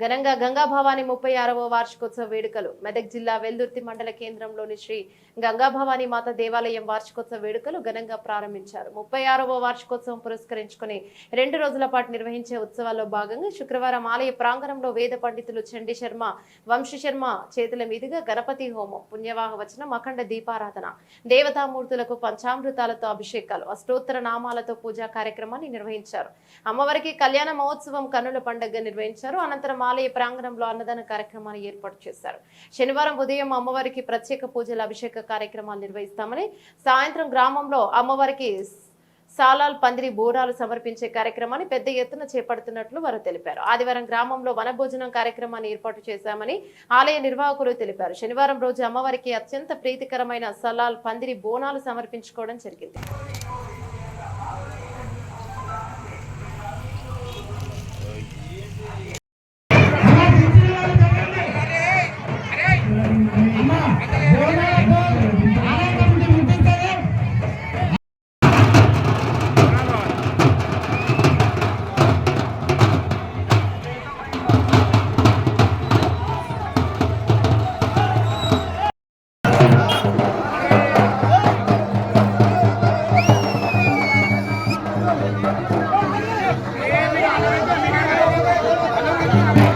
ఘనంగా గంగాభవాని ముప్పై ఆరవ వార్షికోత్సవ వేడుకలు. మెదక్ జిల్లా వెల్దుర్తి మండల కేంద్రంలోని శ్రీ గంగాభవాని మాత దేవాలయం వార్షికోత్సవ వేడుకలు ఘనంగా ప్రారంభించారు. ముప్పై ఆరవ వార్షికోత్సవం పురస్కరించుకుని రెండు రోజుల పాటు నిర్వహించే ఉత్సవాల్లో భాగంగా శుక్రవారం ఆలయ ప్రాంగణంలో వేద పండితులు చండి శర్మ వంశీ శర్మ చేతుల మీదుగా గణపతి హోమం పుణ్యవాహ వచనం అఖండ దీపారాధన దేవతామూర్తులకు పంచామృతాలతో అభిషేకాలు అష్టోత్తర నామాలతో పూజా కార్యక్రమాన్ని నిర్వహించారు. అమ్మవారికి కళ్యాణ మహోత్సవం కన్నుల పండుగ నిర్వహించారు. అనంతరం ఆలయ ప్రాంగణంలో అన్నదాన కార్యక్రమాన్ని ఏర్పాటు చేశారు. శనివారం ఉదయం అమ్మవారికి ప్రత్యేక పూజల అభిషేక కార్యక్రమాలు నిర్వహిస్తామని సాయంత్రం గ్రామంలో అమ్మవారికి సాలాల్ పందిరి బోరాలు సమర్పించే కార్యక్రమాన్ని పెద్ద ఎత్తున చేపడుతున్నట్లు వారు తెలిపారు. ఆదివారం గ్రామంలో వనభోజనం కార్యక్రమాన్ని ఏర్పాటు చేశామని ఆలయ నిర్వాహకులు తెలిపారు. శనివారం రోజు అమ్మవారికి అత్యంత ప్రీతికరమైన సలాల్ పందిరి బోనాలు సమర్పించుకోవడం జరిగింది. Thank you.